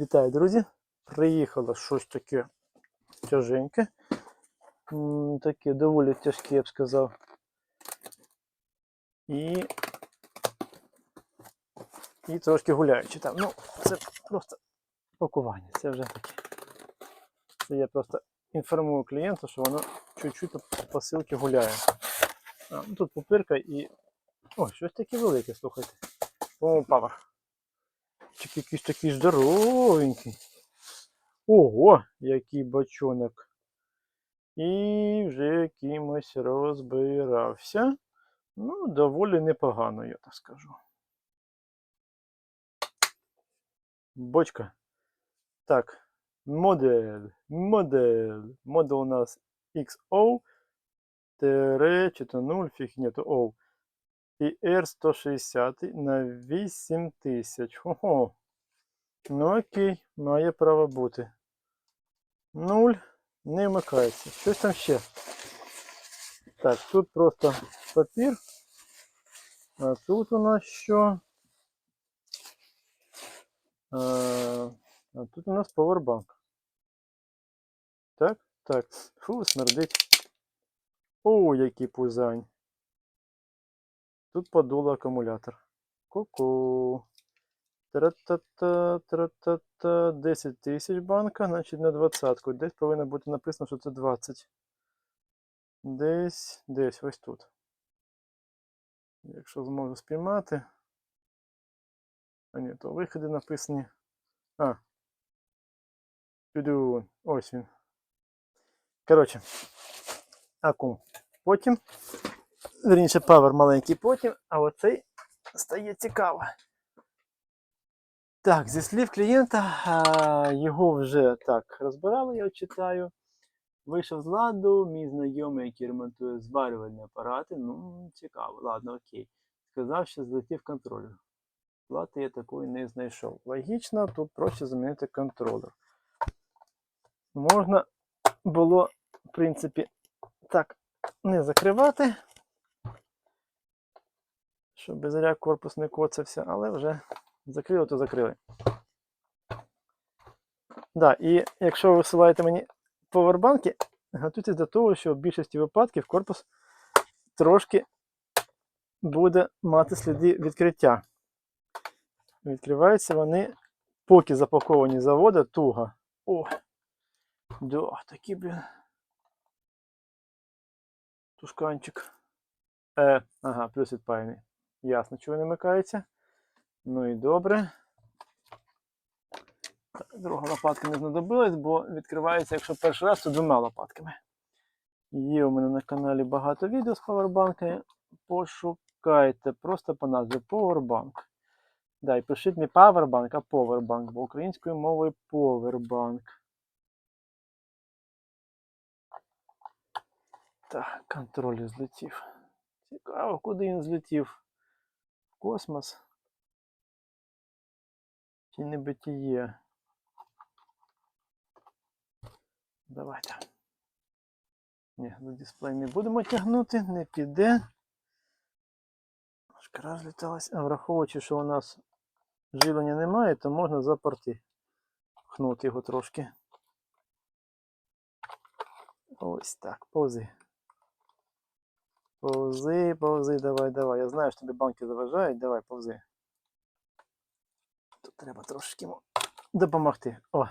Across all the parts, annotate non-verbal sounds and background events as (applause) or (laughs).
Вітаю, друзі! Приїхало щось таке тяженьке. Таке доволі тяжке, я б сказав. І. І трошки гуляючи там. Ну, це просто пакування. Це вже таке. Це я просто інформую клієнта, що воно чуть-чуть посилки гуляє. А, ну, тут пупирка і. О, щось таке велике, слухайте. По-моєму, павер. Якийсь такий здоровенький. Ого, який бочонок. І вже кимось розбирався. Ну, доволі непогано, я так скажу. Бочка. Так, модель. Модель. Модель у нас XO. Тире, чи то 0, фіг нету, O. І R160 на 8000. Ого. Ну окей, має право бути. Нуль не вмикається. Щось там ще. Так, тут просто папір. А тут у нас що? А, тут у нас повербанк. Так, так. Фу, смердить. О, який пузань. Тут подуло акумулятор. Ку-ку. Тра-та-та, тра-та-та. 10 тисяч банка, значить на двадцятку. Десь повинно бути написано, що це 20. Десь, десь, ось тут. Якщо зможу спіймати. А ні, то виходи написані. А. Піду. Ось він. Коротше. Акум. Потім. Верніше, павер маленький потім, а оцей стає цікаво. Так, зі слів клієнта, його вже так розбирали, я читаю. Вийшов з ладу, мій знайомий, який ремонтує зварювальні апарати. Ну, цікаво, ладно, окей. Сказав, що злетів контролер. Плати я такої не знайшов. Логічно, тут проще замінити контролер. Можна було, в принципі, так, не закривати, щоб безряк корпус не коцався, але вже закрили, то закрили. Да, і якщо ви висилаєте мені повербанки, готуйтесь до того, що в більшості випадків корпус трошки буде мати сліди відкриття. Відкриваються вони, поки запаковані з заводу, туго. О! Да, такий, блін. Тушканчик. Е, ага, плюс відпаяний. Ясно, чого не вмикається. Ну і добре. Друга лопатка не знадобилась, бо відкривається, якщо перший раз, то двома лопатками. Є у мене на каналі багато відео з павербанками. Пошукайте просто по назві Powerbank. Да, і пишіть не Powerbank, а Powerbank, бо українською мовою Powerbank. Так, контроль злетів. Цікаво, куди він злетів? Космос? Чи не битіє? Давайте. Ні, за дисплей не будемо тягнути, не піде. Шкара зліталась. А враховуючи, що у нас живлення немає, то можна за порти хнути його трошки. Ось так, повзи. Повзи, повзи, давай, давай. Я знаю, що тобі банки заважають, давай, повзи. Тут треба трошки йому допомогти. О.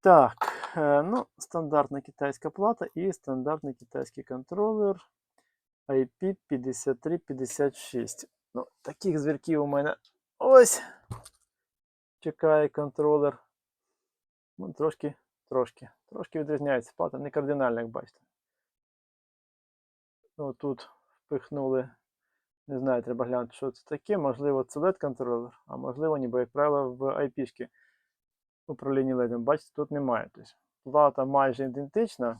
Так, е, ну, стандартна китайська плата і стандартний китайський контролер IP5356. Ну, таких звірків у мене ось. Чекає контролер. Ну, трошки, трошки, трошки відрізняється. Плата не кардинальна, як бачите. Ну, тут впихнули. Не знаю, треба глянути, що це таке. Можливо, це LED контролер, а можливо, ніби, як правило, в IP-шки управління LED. Бачите, тут немає. Тобто, плата майже ідентична.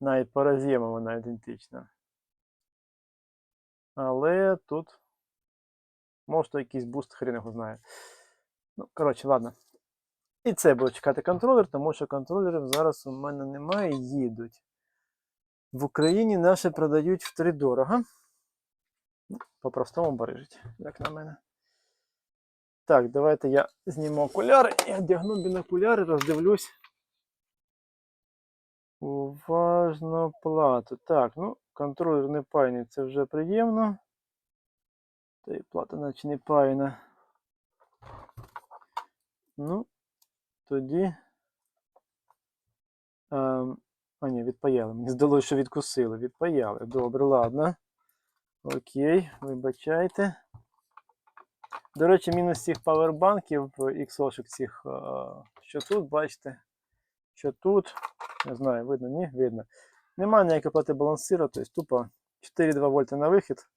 Навіть по роз'єму вона ідентична. Але тут може якийсь буст, хрен його знає. Ну, коротше, ладно. І це буде чекати контролер, тому що контролерів зараз у мене немає, їдуть. В Україні наші продають втридорога. Ну, По-простому бережуть, як на мене. Так, давайте я зніму окуляри, я вдягну бінокуляри, роздивлюсь. Уважно плату. Так, ну, контролер не пайний, це вже приємно. Та й плата наче не пайна. Ну, тоді. Ем, а, ні, відпаяли. Мені здалося, що відкусили. Відпаяли. Добре, ладно. Окей, вибачайте. До речі, мінус цих павербанків, XO-шок цих, е, що тут, бачите, що тут, не знаю, видно, ні, видно. Немає ніякої плати балансира, тобто тупо 4,2 вольта на вихід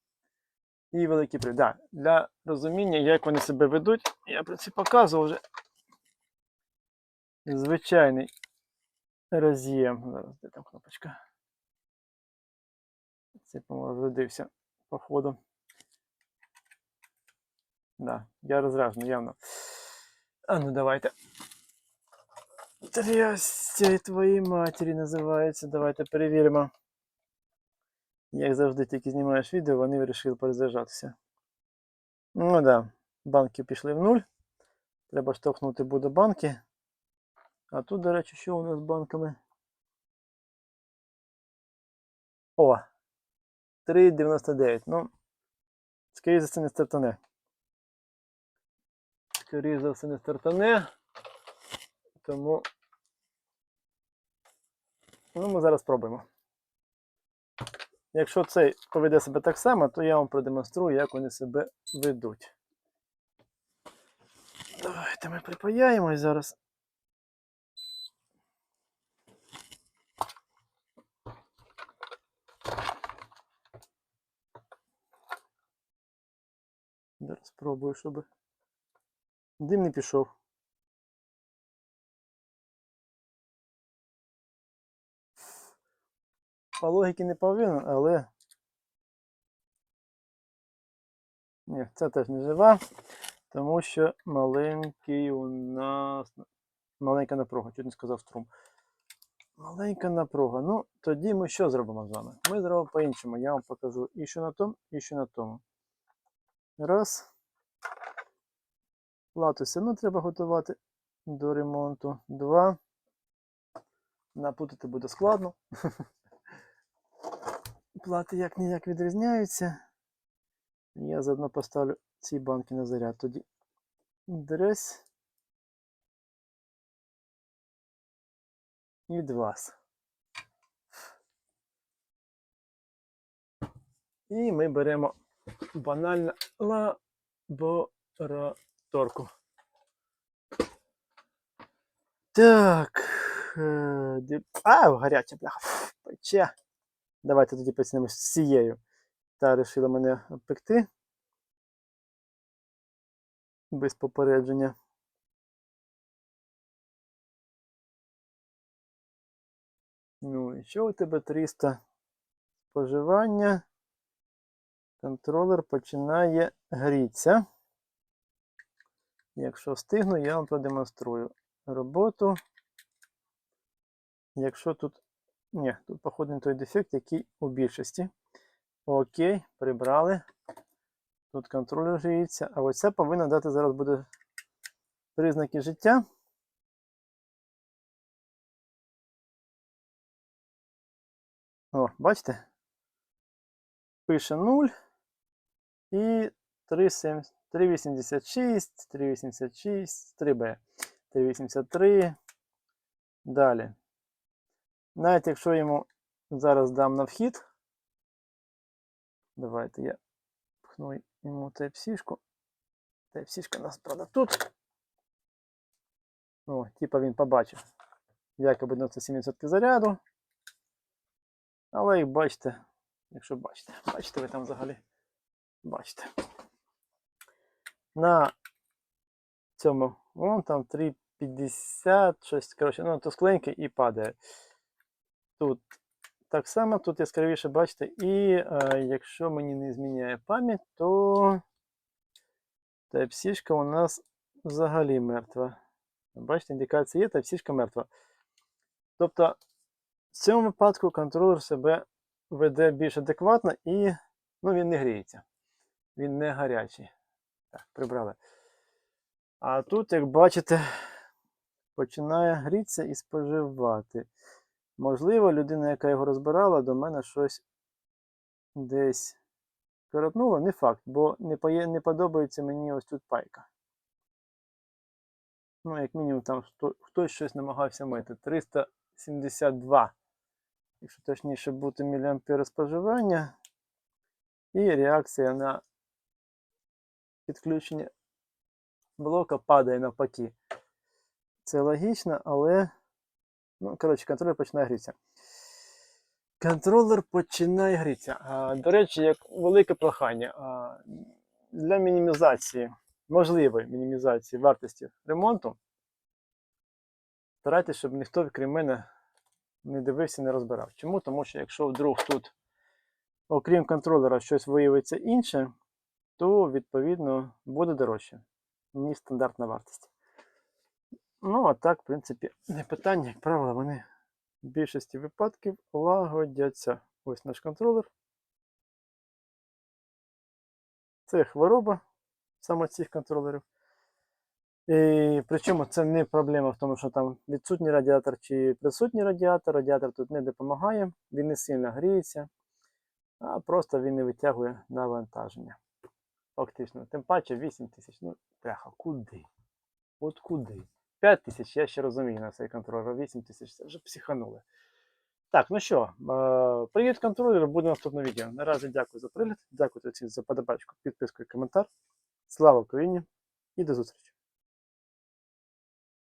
і великий привід. Да, для розуміння, як вони себе ведуть, я про це показував вже. Звичайний роз'єм. Зараз де там кнопочка. Це, по-моєму, розрядився по ходу. Да, я розражений, явно. А ну давайте. Трясся твоїй матері називається. Давайте перевіримо. Як завжди, тільки знімаєш відео, вони вирішили перезаряджатися. Ну да, банки пішли в нуль. Треба штовхнути буде банки. А тут, до речі, що у нас з банками? О! 3,99. Ну, скоріше за це не стартане. Скоріше за все не стартане. Тому. Ну, ми зараз спробуємо. Якщо цей поведе себе так само, то я вам продемонструю, як вони себе ведуть. Давайте ми припаяємось зараз. Зараз спробую, щоб дим не пішов. По логіки не повинен, але. Ні, це теж не жива, тому що маленький у нас. Маленька напруга, чуть не сказав струм. Маленька напруга. Ну, тоді ми що зробимо з вами? Ми зробимо по-іншому. Я вам покажу і що на тому, і що на тому. Раз. Плату все одно треба готувати до ремонту. Два. Напутати буде складно. (laughs) Плати як ніяк відрізняються. Я заодно поставлю ці банки на заряд. Тоді дресь і двас. І ми беремо банально лабораторку. Так. е, А, гаряча бляха. Пече. Давайте тоді почнемо з цією. Та вирішила мене пекти. Без попередження. Ну і що у тебе 300 споживання? Контролер починає грітися. Якщо встигну, я вам продемонструю роботу. Якщо тут. Ні, тут, походу, не той дефект, який у більшості. Окей, прибрали. Тут контролер гріється. А ось це повинно дати зараз буде признаки життя. О, бачите? Пише 0 і 3,86, 3,86, 3B, 3,83. Далі. Навіть якщо йому зараз дам на вхід, давайте я пхну йому тайп-сішку. Тайп-сішка у нас, правда, тут. О, типа він побачив. Якоби 97% заряду. Але як бачите, якщо бачите, бачите ви там взагалі. Бачите. На цьому вон там 3,50, щось, коротше, ну, тускленьке і падає. Тут так само, тут яскравіше бачите, і е, якщо мені не зміняє пам'ять, то Type-C у нас взагалі мертва. Бачите, індикація є, Type-C мертва. Тобто, в цьому випадку контролер себе веде більш адекватно і ну, він не гріється. Він не гарячий. Так, прибрали. А тут, як бачите, починає грітися і споживати. Можливо, людина, яка його розбирала, до мене щось десь коротнула. Не факт, бо не, поє- не подобається мені ось тут пайка. Ну, як мінімум, там хто- хтось щось намагався мити. 372, якщо точніше бути, міліампери споживання. І реакція на підключення блока падає навпаки. Це логічно, але. Ну, коротше, контролер починає грітися. Контролер починає грітися. До речі, як велике прохання а, для мінімізації, можливої мінімізації вартості ремонту, старайтеся, щоб ніхто, крім мене, не дивився не розбирав. Чому? Тому що якщо вдруг тут, окрім контролера, щось виявиться інше, то відповідно буде дорожче, ніж стандартна вартість. Ну, а так, в принципі, не питання, як правило, вони в більшості випадків лагодяться. Ось наш контролер. Це хвороба саме цих контролерів. І причому це не проблема в тому, що там відсутній радіатор чи присутній радіатор. Радіатор тут не допомагає, він не сильно гріється, а просто він не витягує навантаження. Фактично, тим паче 8 тисяч. Ну, бляха, куди? От куди? 5 тисяч, я ще розумію на цей контролер, 8 тисяч це вже психанули. Так, ну що, е, привіт контролеру, буде наступне відео. Наразі дякую за пригляд, дякую за подобачку, підписку і коментар. Слава Україні і до зустрічі!